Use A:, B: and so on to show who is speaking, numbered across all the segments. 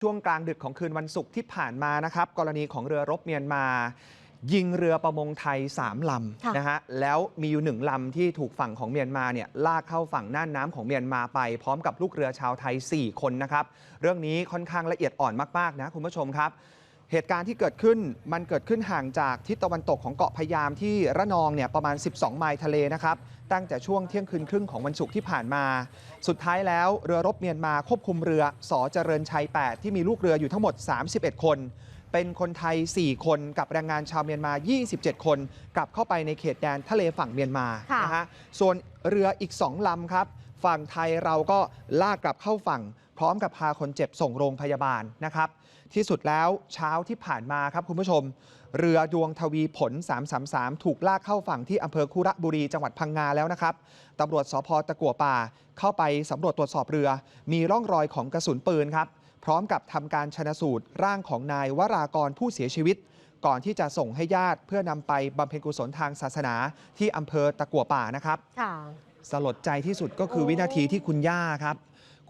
A: ช่วงกลางดึกของคืนวันศุกร์ที่ผ่านมานะครับ กรณีของเรือรบเมียนมา ยิงเรือประมงไทย 3ล
B: ค่ะำ
A: นะฮะแล้วมีอยู่หนึ่งลำที่ถูกฝั่งของเมียนมาเนี่ยลากเข้าฝั่งน่านน้ำของเมียนมาไป พร้อมกับลูกเรือชาวไทย 4 คนนะครับ เรื่องนี้ค่อนข้างละเอียดอ่อนมากๆนะคุณผู้ชมครับ เหตุการณ์ที่เกิดขึ้นมันเกิดขึ้นห่างจากทิศตะวันตกของเกาะพะยามที่ระนองเนี่ยประมาณ 12 ไมล์ทะเลนะครับ ตั้งแต่ช่วงเที่ยงคืนครึ่งของวันศุกร์ที่ผ่านมา สุดท้ายแล้วเรือรบเมียนมาควบคุมเรือสอเจริญชัย 8 ที่มีลูกเรืออยู่ทั้งหมด 31 คน เป็นคนไทย 4 คนกับแรงงานชาวเมียนมา 27 คน กลับเข้าไปในเขตแดนทะเลฝั่งเมียนมา
B: ค่ะ
A: นะฮะส่วนเรืออีก 2ลำครับ ฝั่งไทยเราก็ลากกลับเข้าฝั่ง พร้อมกับพาคนเจ็บส่งโรงพยาบาลนะครับ ที่สุดแล้วเช้าที่ผ่านมาครับคุณผู้ชม เรือดวงทวีผล 333 ถูกลากเข้าฝั่งที่อำเภอคุระบุรีจังหวัดพังงาแล้วนะครับตำรวจสพตะกัวป่า เข้าไปสำรวจตรวจสอบเรือ มีร่องรอยของกระสุนปืนครับพร้อมกับทำการชนะสูตรร่างของนายวรากรผู้เสียชีวิต ก่อนที่จะส่งให้ญาติเพื่อนำไปบำเพ็ญกุศลทางศาสนาที่อำเภอตะกัวป่านะครับ
B: ค่ะ
A: สลดใจที่สุดก็คือ
B: โอ้
A: วินาทีที่คุณย่าครับ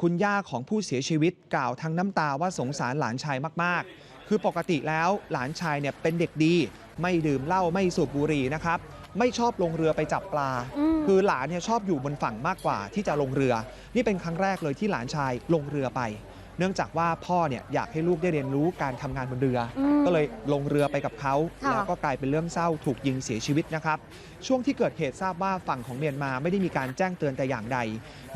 A: คุณย่าของผู้เสียชีวิตกล่าวทั้งน้ำตาว่าสงสารหลานชายมากๆ คือปกติแล้วหลานชายเนี่ยเป็นเด็กดี ไม่ดื่มเหล้าไม่สูบบุหรี่นะครับ ไม่ชอบลงเรือไปจับปลา
B: อืม
A: คือหลานเนี่ยชอบอยู่บนฝั่งมากกว่าที่จะลงเรือ นี่เป็นครั้งแรกเลยที่หลานชายลงเรือไป เนื่องจากว่าพ่อเนี่ยอยากให้ลูกได้เรียนรู้การทำงานบนเรือ
B: อืม
A: ก็เลยลงเรือไปกับเขา
B: ค่ะ
A: แล้วก็กลายเป็นเรื่องเศร้าถูกยิงเสียชีวิตนะครับ ช่วงที่เกิดเหตุทราบว่าฝั่งของเมียนมาไม่ได้มีการแจ้งเตือนแต่อย่างใด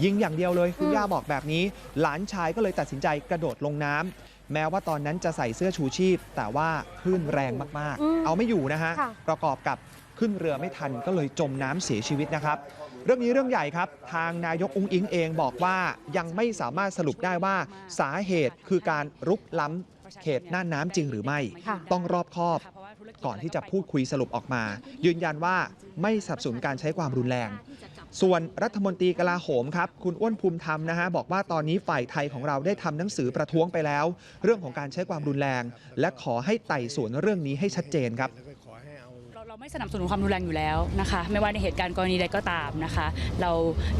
A: ยิงอย่างเดียวเลยคุณย่าบอกแบบนี้ หลานชายก็เลยตัดสินใจกระโดดลงน้ำ แม้ว่าตอนนั้นจะใส่เสื้อชูชีพ แต่ว่าคลื่นแรงมาก
B: อืม
A: ๆเอาไม่อยู่นะฮะ
B: ค่ะ
A: ประกอบกับขึ้นเรือไม่ทันก็เลยจมน้ำเสียชีวิตนะครับ เรื่องนี้เรื่องใหญ่ครับ ทางนายกอุ้งอิงเองบอกว่ายังไม่สามารถสรุปได้ว่าสาเหตุคือการรุกล้ำเขตน่านน้ำจริงหรือไม่
B: ค่ะ
A: ต้องรอบคอบก่อนที่จะพูดคุยสรุปออกมา ยืนยันว่าไม่สนับสนุนการใช้ความรุนแรง ส่วนรัฐมนตรีกลาโหมครับ คุณอ้วนภูมิธรรมนะฮะบอกว่าตอนนี้ฝ่ายไทยของเราได้ทำหนังสือประท้วงไปแล้ว เรื่องของการใช้ความรุนแรง และขอให้ไต่สวนเรื่องนี้ให้ชัดเจนครับ
C: เราไม่สนับสนุนความรุนแรงอยู่แล้วนะคะ ไม่ว่าในเหตุการณ์กรณีใดก็ตามนะคะ เรา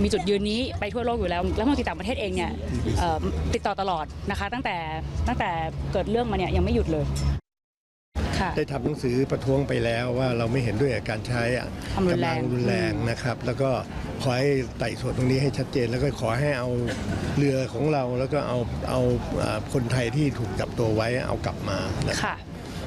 C: มีจุดยืนนี้ไปทั่วโลกอยู่แล้ว แล้วมตรีต่างประเทศเองเนี่ยติดต่อตลอดนะคะ ตั้งแต่ตั้งแต่เกิดเรื่องมาเนี่ยยังไม่หยุดเลย
D: ได้ทำหนังสือประท้วงไปแล้วว่าเราไม่เห็นด้วยกับการใช้อะ
C: ความรุนแรง
D: กำลัรุนแรงนะครับ แล้วก็ขอให้ไต่สวนตรงนี้ให้ชัดเจน แล้วก็ขอให้เอาเรือของเราแล้วก็เอาเอาอ่าคนไทยที่ถูกจับตัวไว้เอากลับมานะครับ
C: ค่ะ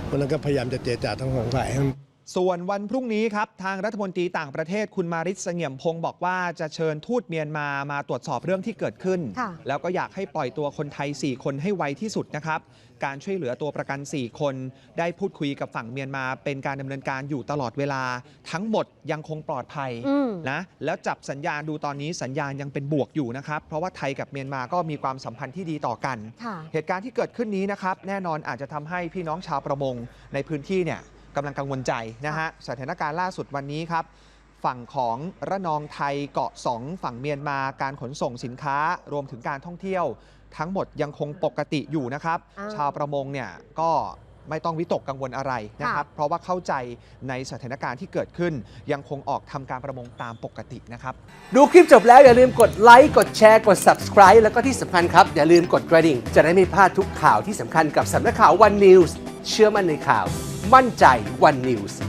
D: เพราะฉะนั้นก็พยายามจะเจรจาทั้งสองฝ่ายให้มัน
A: ส่วนวันพรุ่งนี้ครับ ทางรัฐมนตรีต่างประเทศคุณมาริสเสงี่ยมพงศ์บอกว่าจะเชิญทูตเมียนมามาตรวจสอบเรื่องที่เกิดขึ้น
B: ค่ะ
A: แล้วก็อยากให้ปล่อยตัวคนไทย 4 คนให้ไวที่สุดนะครับ การช่วยเหลือตัวประกัน 4 คน ได้พูดคุยกับฝั่งเมียนมา เป็นการดำเนินการอยู่ตลอดเวลา ทั้งหมดยังคงปลอดภัย
B: อืม
A: นะแล้วจับสัญญาณดูตอนนี้สัญญาณยังเป็นบวกอยู่นะครับเพราะว่าไทยกับเมียนมาก็มีความสัมพันธ์ที่ดีต่อกัน
B: ค่ะ
A: เหตุการณ์ที่เกิดขึ้นนี้นะครับแน่นอนอาจจะทำให้พี่น้องชาวประมงในพื้นที่เนี่ย กำลังกังวลใจนะฮะสถานการณ์ล่าสุดวันนี้ครับ ฝั่งของระนองไทยเกาะ 2 ฝั่งเมียนมาการขนส่งสินค้า รวมถึงการท่องเที่ยว ทั้งหมดยังคงปกติอยู่นะครับ
B: อ่า
A: ชาวประมงเนี่ยก็ไม่ต้องวิตกกังวลอะไรนะครับ เพราะว่าเข้าใจในสถานการณ์ที่เกิดขึ้น ยังคงออกทำการประมงตามปกตินะครับ
E: ดูคลิปจบแล้วอย่าลืมกดไลค์กดแชร์กด subscribe แล้วก็ที่สำคัญครับ อย่าลืมกดกระดิ่ง จะได้ไม่พลาดทุกข่าวที่สำคัญกับสำนักข่าว One News เชื่อมั่นในข่าว มั่นใจวันนิวส์